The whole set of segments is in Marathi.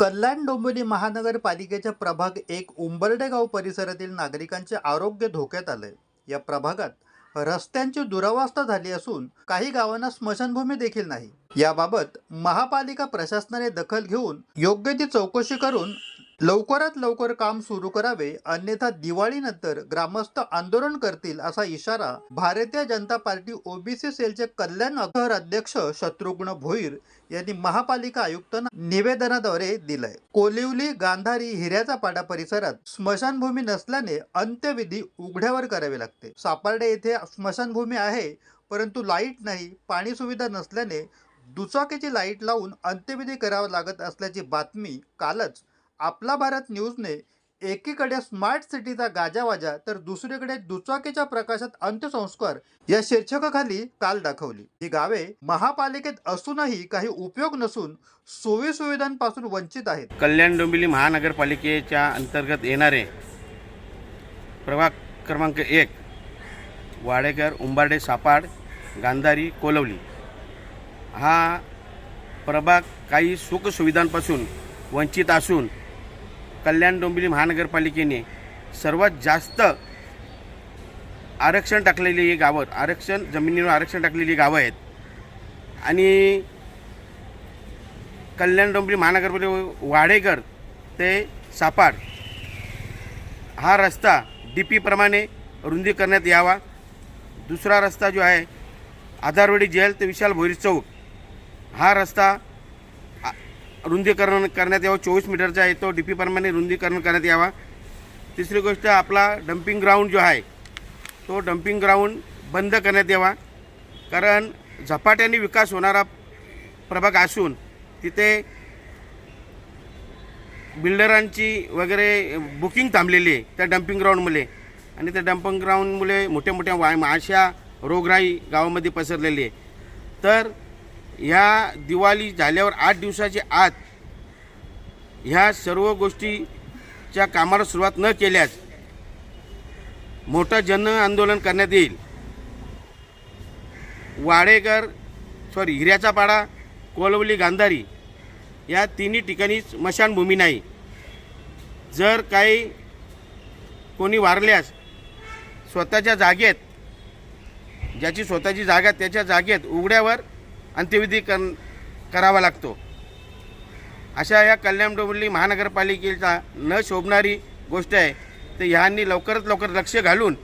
कल्याण डोंबिवली महानगरपालिकेच्या प्रभाग एक उंबरडेगाव परिसरातील नागरिकांचे आरोग्य धोक्यात आले या प्रभागात रस्त्यांची दुरावस्था झाली असून काही गावांना स्मशानभूमी देखील नाही. याबाबत महापालिका प्रशासनाने दखल घेऊन योग्य ती चौकशी करून लवकरात लवकर काम सुरू करावे अन्यथा दिवाळीनंतर ग्रामस्थ आंदोलन करतील असा इशारा भारतीय जनता पार्टी ओबीसी सेलचे कल्याण शहर अध्यक्ष शत्रुघ्न भोईर यांनी महापालिका आयुक्तांना निवेदनाद्वारे दिलंय. कोलिवली गांधारी हिऱ्याचा पाडा परिसरात स्मशानभूमी नसल्याने अंत्यविधी उघड्यावर करावे लागते. सापार्डे येथे स्मशानभूमी आहे परंतु लाइट नाही पाणी सुविधा नसल्याने दुचाकीची लाइट लावून अंत्यविधी करावा लागत असल्याची बातमी कालच आपला भारत न्यूजने एकीकडे स्मार्ट सिटीचा गाजावाजा तर दुसरीकडे दुचाकीच्या प्रकाशात अंत्यसंस्कार या शीर्षकाखाली काल दाखवली. ही गावे महापालिकेत असूनही काही उपयोग नसून सोयी सुविधांपासून वंचित आहेत. कल्याण डोंबिवली महानगरपालिकेच्या अंतर्गत येणारे प्रभाग क्रमांक एक वाडेकर उंबारडे सापाड गांधारी कोलवली हा प्रभाग काही सुखसुविधांपासून वंचित असून कल्याण डोंबिवली महानगरपालिकेने सर्वात जास्त आरक्षण टाकलेली ही गावं आरक्षण जमिनीवर आरक्षण टाकलेली गावं आहेत. आणि कल्याण डोंबिवली महानगरपालिका वाडेकर ते सापाड हा रस्ता डी पीप्रमाणे रुंदी करण्यात यावा. दुसरा रस्ता जो आहे आधारवाडी जेल ते विशाल भोईर चौक हा रस्ता रुंदीकरण करण्यात यावा. चोवीस मीटरचा आहे तो. डी पीप्रमाणे रुंदीकरण करण्यात यावा. तिसरी गोष्ट आपला डम्पिंग ग्राउंड जो आहे तो डम्पिंग ग्राउंड बंद करण्यात यावा. कारण झपाट्याने विकास होणारा प्रभाग असून तिथे बिल्डरांची वगैरे बुकिंग थांबलेली आहे त्या डम्पिंग ग्राउंडमुळे आणि त्या डम्पिंग ग्राउंडमुळे मोठ्या मोठ्या वा अशा रोगराई गावामध्ये पसरलेली आहे. तर ह्या दिवाळी झाल्यावर आठ दिवसाच्या आत ह्या सर्व गोष्टीच्या कामाला सुरुवात न केल्यास मोठं जन आंदोलन करण्यात येईल. वाडेकर सॉरी हिऱ्याचा पाडा कोलवली गांधारी या तिन्ही ठिकाणी स्मशानभूमी नाही. जर काही कोणी वारल्यास स्वतःच्या जागेत ज्याची स्वतःची जागा त्याच्या जागेत उघड्यावर अंत्यविधी कर करावा लागतो. अशा या कल्याण डोंबिवली महानगरपालिकेचा न शोभणारी गोष्ट आहे. तर ह्यांनी लवकरात लवकर लक्ष घालून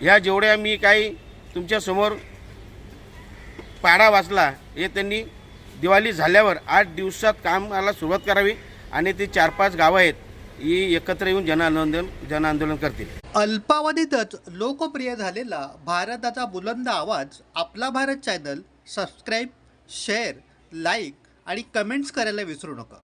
ह्या जेवढ्या मी काही तुमच्यासमोर पाडा वाचला हे त्यांनी दिवाळी झाल्यावर आठ दिवसात कामाला सुरुवात करावी आणि ते चार पाच गावं आहेत. ही एकत्र येऊन जनआंदोलन जनआंदोलन करतील. अल्पावधीतच लोकप्रिय झालेला भारताचा बुलंद आवाज आपला Bharat channel subscribe share like आणि कमेंट्स करायला विसरू नका.